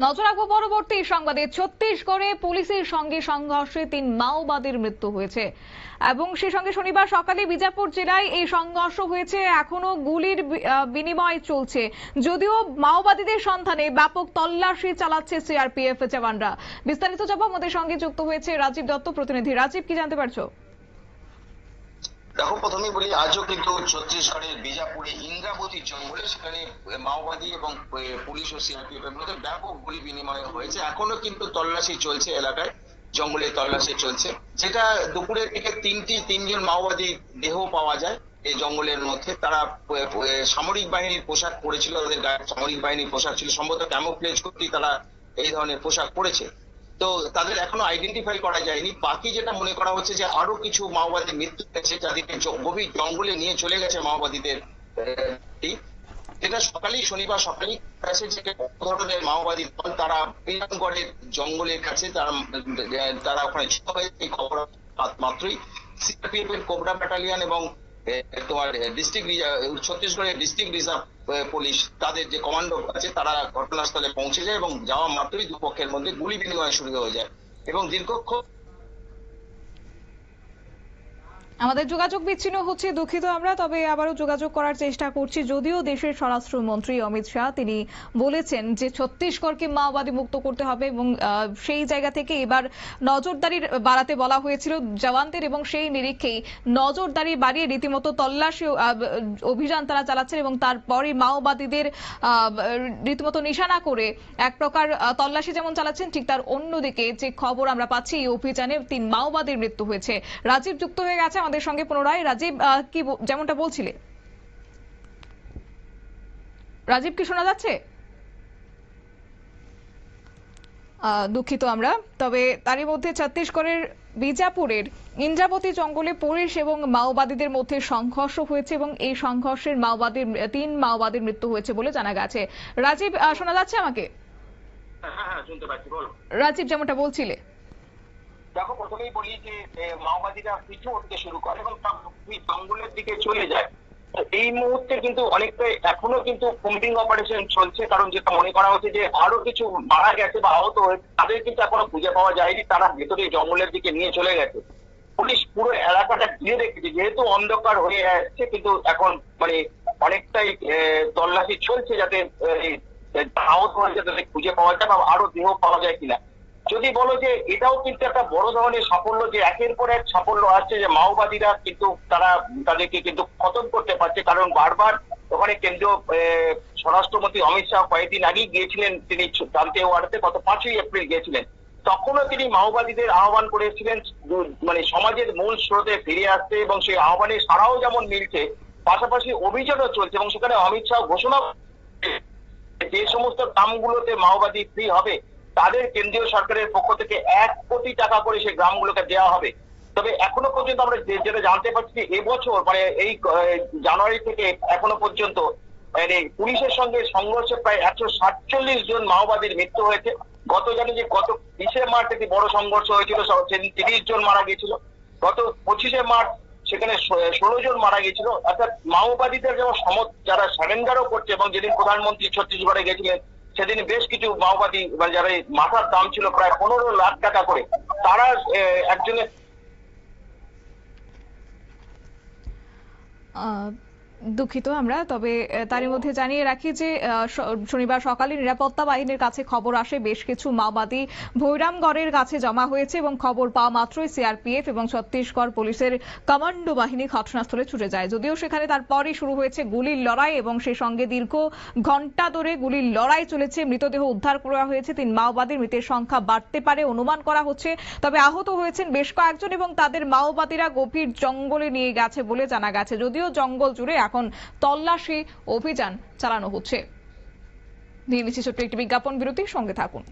নজর রাখব পরবর্তী সংবাদে। ছত্তিশগড়ে পুলিশের সঙ্গে সংঘর্ষে তিন মাওবাদীর মৃত্যু হয়েছে। এবং সে সঙ্গে শনিবার সকালে বিজাপুর জেলায় এই সংঘর্ষ হয়েছে। এখনও গুলির বিনিময় চলছে। যদিও মাওবাদীদের সন্ধানে ব্যাপক তল্লাশি চালাচ্ছে সিআরপিএফ জওয়ানরা। বিস্তারিত জবাব আমাদের সঙ্গে যুক্ত হয়েছে রাজীব দত্ত প্রতিনিধি। রাজীব, কি জানতে পারছ? দেখো প্রথমে বলি, আজও কিন্তু ছত্তিশগড়ের বিজাপুরে ইন্দ্রাবতী জঙ্গলে সেখানে মাওবাদী এবং পুলিশ ও সিআরপিএফ এর মধ্যে ব্যাপক গুলি বিনিময় হয়েছে। এখনও কিন্তু তল্লাশি চলছে এলাকায়, জঙ্গলে তল্লাশি চলছে। যেটা দুপুরের দিকে তিনটি, তিনজন মাওবাদী দেহ পাওয়া যায় এই জঙ্গলের মধ্যে। তারা সামরিক বাহিনীর পোশাক পরেছিল, তাদের গায়ে সামরিক বাহিনীর পোশাক ছিল। সম্ভবত ক্যামোফ্লেজ করতেই তারা এই ধরনের পোশাক পরেছে। তো তাদের এখনও আইডেন্টিফাই করা যায়নি। বাকি যেটা মনে করা হচ্ছে যে আরও কিছু মাওবাদী মৃত্যু হয়েছে যাদেরকে গভীর জঙ্গলে নিয়ে চলে গেছে মাওবাদীদের যেটা সকালেই, শনিবার সকালেই কাছে যে ধরনের মাওবাদী দল, তারা বিরামগড়ের জঙ্গলের কাছে, তারা তারা ওখানে খবর মাত্রই। সিআরপিএফ এর কোবরা ব্যাটালিয়ন এবং তোমার ডিস্ট্রিক্ট ছত্তিশগড়ের ডিস্ট্রিক্ট রিজার্ভ পুলিশ তাদের যে কমান্ডো আছে, তারা ঘটনাস্থলে পৌঁছে যায় এবং যাওয়া মাত্রই দুপক্ষের মধ্যে গুলি বিনিময় শুরু হয়ে যায়। এবং দীর্ঘক্ষণ আমাদের যোগাযোগ বিচ্ছিন্ন হচ্ছে, দুঃখিত আমরা, তবে আবারও যোগাযোগ করার চেষ্টা করছি। যদিও দেশের স্বরাষ্ট্রমন্ত্রী অমিত শাহ, তিনি বলেছেন যে ছত্তিশগড়কে মাওবাদী মুক্ত করতে হবে এবং সেই জায়গা থেকে এবার নজরদারি বাড়াতে বলা হয়েছিল জওয়ানদের এবং সেই নিরিখেই নজরদারি বাড়িয়ে রীতিমতো তল্লাশি অভিযান তারা চালাচ্ছেন এবং তারপরে মাওবাদীদের রীতিমতো নিশানা করে এক প্রকার তল্লাশি যেমন চালাচ্ছেন, ঠিক তার অন্যদিকে যে খবর আমরা পাচ্ছি এই অভিযানে তিন মাওবাদীর মৃত্যু হয়েছে। রাজীব যুক্ত হয়ে গেছে আমাদের সঙ্গে পুনরায়। রাজীব কি যেমনটা বলছিলে। রাজীব কি শোনা যাচ্ছে? দুঃখিত আমরা। তবে তারই মধ্যে ছত্তিশগড়ের বিজাপুরের ইন্দ্রাবতী জঙ্গলে পুলিশ এবং মাওবাদীদের মধ্যে সংঘর্ষ হয়েছে এবং এই সংঘর্ষের মাওবাদীর তিন মাওবাদীর মৃত্যু হয়েছে বলে জানা গেছে। রাজীব শোনা যাচ্ছে আমাকে? হ্যাঁ হ্যাঁ শুনতে পাচ্ছি বলো। রাজীব যেমনটা বলছিলে। দেখো, প্রথমেই বলি যে মাওবাদীরা পিছু উঠতে শুরু করে এবং জঙ্গলের দিকে চলে যায়। এই মুহূর্তে কিন্তু অনেকটাই এখনও কিন্তু কম্বিং অপারেশন চলছে, কারণ যেটা মনে করা হচ্ছে যে, আরও কিছু মারা গেছে বা আহত হয়েছে তাদের কিন্তু এখনও খুঁজে পাওয়া যায়নি, তারা ভেতরে জঙ্গলের দিকে নিয়ে চলে গেছে। পুলিশ পুরো এলাকাটা ঘিরে রেখেছে, যেহেতু অন্ধকার হয়ে আসছে কিন্তু এখন মানে অনেকটাই তল্লাশি চলছে যাতে আহত হয়েছে তাদের খুঁজে পাওয়া যায় বা আরও দেহ পাওয়া যায় কিনা। যদি বলো যে এটাও কিন্তু একটা বড় ধরনের সাফল্য যে একের পর এক সাফল্য আসছে যে মাওবাদীরা কিন্তু তারা তাদেরকে কিন্তু খতম করতে পারছে। কারণ বারবার ওখানে কেন্দ্রীয় স্বরাষ্ট্রমন্ত্রী অমিত শাহ কয়েকদিন আগেই গিয়েছিলেন, তিনি জানতে ওয়ার্ডে গত পাঁচই এপ্রিল গিয়েছিলেন। তখনও তিনি মাওবাদীদের আহ্বান করেছিলেন মানে সমাজের মূল স্রোতে ফিরে আসতে এবং সেই আহ্বানে সারাও যেমন মিলছে, পাশাপাশি অভিযানও চলছে এবং সেখানে অমিত শাহ ঘোষণা যে সমস্ত গ্রামগুলোতে মাওবাদী ফ্রি হবে তাদের কেন্দ্রীয় সরকারের পক্ষ থেকে এক কোটি টাকা করে সেই গ্রামগুলোকে দেওয়া হবে। তবে এখনও পর্যন্ত আমরা যেটা জানতে পারছি যে এবছর মানে এই জানুয়ারি থেকে এখনও পর্যন্ত মানে পুলিশের সঙ্গে সংঘর্ষে প্রায় একশো সাতচল্লিশ জন মাওবাদীর মৃত্যু হয়েছে। গত জানি যে গত বিশে মার্চ একটি বড় সংঘর্ষ হয়েছিল তিরিশ জন মারা গিয়েছিল। গত পঁচিশে মার্চ সেখানে ষোলো জন মারা গিয়েছিল। অর্থাৎ মাওবাদীদের যেমন সম যারা সারেন্ডারও করছে এবং যেদিন প্রধানমন্ত্রী ছত্তিশগড়ে গেছিলেন সেদিন বেশ কিছু মাওবাদী মানে যারা মাথার দাম ছিল প্রায় পনেরো লাখ টাকা করে, তারা একজনের দুঃখিত আমরা, তবে তারই মধ্যে জানিয়ে রাখি যে শনিবার সকালে নিরাপত্তা বাহিনীর কাছে খবর আসে। বেশ কিছু মাওবাদী ভৈরামগড়ের কাছে জমা হয়েছে এবং খবর পাওয়া মাত্রই সিআরপিএফ এবং ছত্তিশগড় পুলিশের কমান্ডো বাহিনী ঘটনাস্থলে ছুটে যায়। যদিও সেখানে তারপরই শুরু হয়েছে গুলির লড়াই এবং সেই সঙ্গে দীর্ঘ ঘণ্টা ধরে গুলির লড়াই চলেছে। মৃতদেহ উদ্ধার করা হয়েছে। তিন মাওবাদীর মৃতের সংখ্যা বাড়তে পারে অনুমান করা হচ্ছে, তবে আহত হয়েছেন বেশ কয়েকজন এবং তাদের মাওবাদীরা গভীর জঙ্গলে নিয়ে গেছে বলে জানা গেছে। যদিও জঙ্গল জুড়ে এখন তল্লাশি অভিযান চালানো হচ্ছে। নিয়ে নিচ্ছি ছোট্ট একটি বিজ্ঞাপন বিরতির সঙ্গে থাকুন।